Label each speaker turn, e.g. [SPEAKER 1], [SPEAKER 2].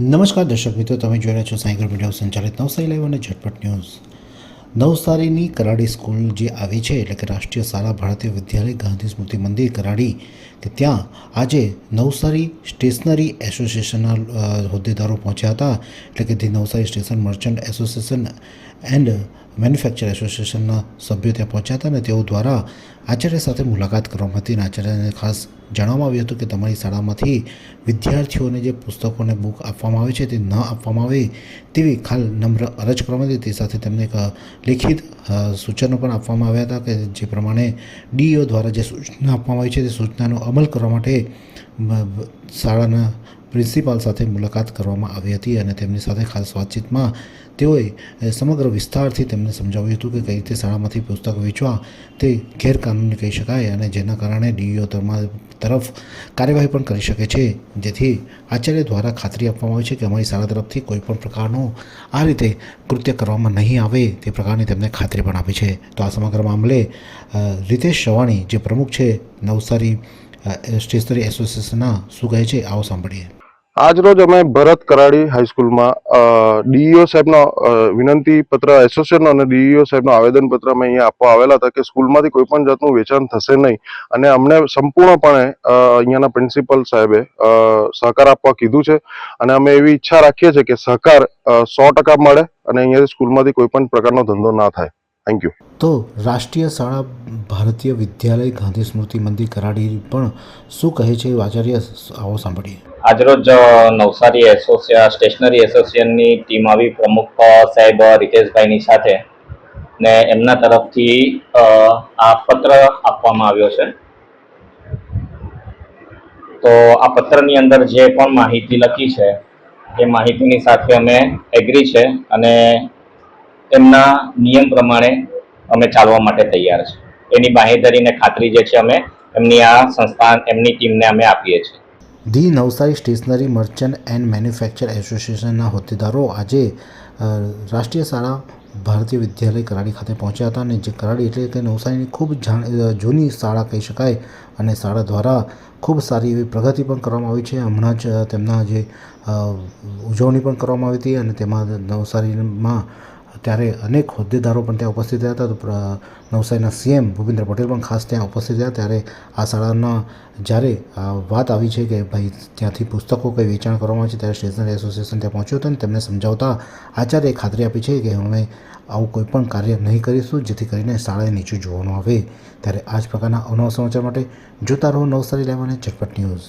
[SPEAKER 1] નમસ્કાર દર્શક મિત્રો, તમે જોઈ રહ્યા છો સાયકલ મીડિયા સંચાલિત નવસારી લાઈવ અને ઝટપટ ન્યૂઝ. નવસારીની કરાડી સ્કૂલ જે આવી છે, એટલે કે રાષ્ટ્રીય શાળા, ભારતીય વિદ્યાલય, ગાંધી સ્મૃતિ મંદિર કરાડી, કે ત્યાં આજે નવસારી સ્ટેશનરી એસોસિએશનના હોદ્દેદારો પહોંચ્યા હતા. એટલે કે the Navsari station merchant association and manufacture એસોસિએશનના સભ્યો ત્યાં પહોંચ્યા હતા અને તેઓ દ્વારા આચાર્ય સાથે મુલાકાત કરવામાં હતી અને આચાર્યને ખાસ જણાવવામાં આવ્યું હતું કે તમારી શાળામાંથી વિદ્યાર્થીઓને જે પુસ્તકોને બુક આપવામાં આવે છે તે ન આપવામાં આવે તેવી ખાલ નમ્ર અરજ કરવામાં હતી. તે સાથે તેમને એક લિખિત સૂચનો પણ આપવામાં આવ્યા હતા કે જે પ્રમાણે ડીઈઓ દ્વારા જે સૂચના આપવામાં આવી છે તે સૂચનાનો અમલ કરવા માટે શાળાના પ્રિન્સિપાલ સાથે મુલાકાત કરવામાં આવી હતી અને તેમની સાથે ખાસ વાતચીતમાં તેઓએ સમગ્ર વિસ્તારથી તેમને સમજાવ્યું હતું કે કઈ રીતે શાળામાંથી પુસ્તક વેચવા તે ગેરકાનૂની કહી શકાય અને જેના કારણે ડીઈઓ તરફ કાર્યવાહી પણ કરી શકે છે. જેથી આચાર્ય દ્વારા ખાતરી આપવામાં આવી છે કે અમારી શાળા તરફથી કોઈપણ પ્રકારનો આ રીતે કૃત્ય કરવામાં નહીં આવે તે પ્રકારની તેમને ખાતરી પણ આપી છે. તો આ સમગ્ર મામલે રીતેશ સવાણી જે પ્રમુખ છે નવસારી સ્ટેશનરી એસોસિએશનના શું કહે છે આવો સાંભળીએ.
[SPEAKER 2] આજરોજ અમે ભરત કરાડી હાઈસ્કૂલમાં ડીઈઓ સાહેબનો વિનંતી પત્ર, એસોસિએશનનો અને ડીઈઓ સાહેબનો આવેદન પત્ર અમે અહીંયા આપવા આવેલા હતા કે સ્કૂલમાંથી કોઈ પણ જાતનું વેચાણ થશે નહીં. અને અમને સંપૂર્ણપણે અહીંયાના પ્રિન્સિપલ સાહેબે સહકાર આપવા કીધું છે. અને અમે એવી ઈચ્છા રાખીએ છીએ કે સહકાર સો ટકા મળે અને અહીંયાથી સ્કૂલમાંથી કોઈ પણ પ્રકારનો ધંધો ના થાય. થેન્ક યુ
[SPEAKER 1] તો રાષ્ટ્રીય શાળા ભારતીય વિદ્યાલય ગાંધી સ્મૃતિ મંદિર કરાડી પણ શું કહે છે આચાર્ય આવો સાંભળીએ.
[SPEAKER 3] આજરોજ નવસારી એસોસિયા સ્ટેશનરી એસોસિએશનની ટીમ આવી પ્રમુખ સાહેબ રિતેશભાઈની સાથે ને એમના તરફથી આ પત્ર આપવામાં આવ્યો છે. તો આ પત્રની અંદર જે પણ માહિતી લખી છે એ માહિતીની સાથે અમે એગ્રી છે અને એમના નિયમ પ્રમાણે અમે ચાલવા માટે તૈયાર છે. એની બાંહેધરીને ખાતરી જે છે અમે એમની આ સંસ્થા, એમની ટીમને અમે આપીએ છીએ.
[SPEAKER 1] The Navsari stationery merchant and manufacture એસોસિએશનના હોદ્દેદારો આજે રાષ્ટ્રીય શાળા ભારતીય વિદ્યાલય કરાડી ખાતે પહોંચ્યા હતા અને જે કરાડી એટલે કે નવસારીની ખૂબ જાણ જૂની શાળા કહી શકાય અને શાળા દ્વારા ખૂબ સારી એવી પ્રગતિ પણ કરવામાં આવી છે. હમણાં જ તેમના જે ઉજવણી પણ કરવામાં આવી હતી અને તેમાં નવસારીમાં ત્યારે અનેક હોદ્દેદારો પણ ત્યાં ઉપસ્થિત રહ્યા હતા. નવસારીના સીએમ ભૂપેન્દ્ર પટેલ પણ ખાસ ત્યાં ઉપસ્થિત રહ્યા. ત્યારે આ શાળાના જ્યારે વાત આવી છે કે ભાઈ ત્યાંથી પુસ્તકો કંઈ વેચાણ કરવામાં આવે છે, ત્યારે સ્ટેશનરી એસોસિએશન ત્યાં પહોંચ્યો હતું અને તેમને સમજાવતા આચાર્યએ ખાતરી આપી છે કે અમે આવું કોઈ પણ કાર્ય નહીં કરીશું, જેથી કરીને શાળાએ નીચું જોવાનું આવે. ત્યારે આ જ પ્રકારના અવનવા સમાચાર માટે જોતા રહો નવસારી લેવાને અને ઝટપટ ન્યૂઝ